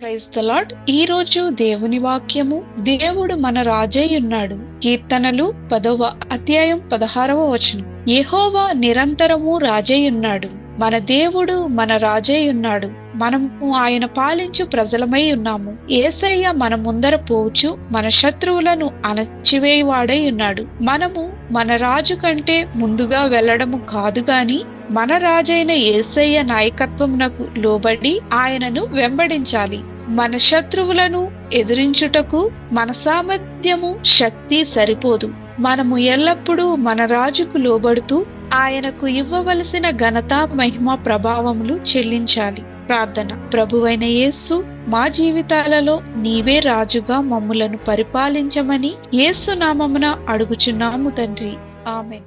Praise the lord ఈ రోజు దేవుని వాక్యము దేవుడు మన రాజయ్యున్నాడు కీర్తనలు పదవ అధ్యాయం పదహారవ వచనం. యెహోవా నిరంతరము రాజయ్యున్నాడు మన దేవుడు మన రాజే ఉన్నాడు. మనము ఆయన పాలించు ప్రజలమై ఉన్నాము. ఏసయ్య మన ముందర పోవచ్చు మన శత్రువులను అణచివేయవాడై ఉన్నాడు. మనము మన రాజు కంటే ముందుగా వెళ్ళడము కాదు గాని మన రాజైన ఏసయ్య నాయకత్వమునకు లోబడి ఆయనను వెంబడించాలి. మన శత్రువులను ఎదిరించుటకు మన సామర్థ్యము శక్తి సరిపోదు. మనము ఎల్లప్పుడూ మన రాజుకు లోబడుతూ ఆయనకు ఇవ్వవలసిన ఘనత మహిమ ప్రభావములు చెల్లించాలి. ప్రార్థన. ప్రభువైన యేసు మా జీవితాలలో నీవే రాజుగా మమ్ములను పరిపాలించమని యేసు నామమున అడుగుచున్నాము తండ్రి. ఆమె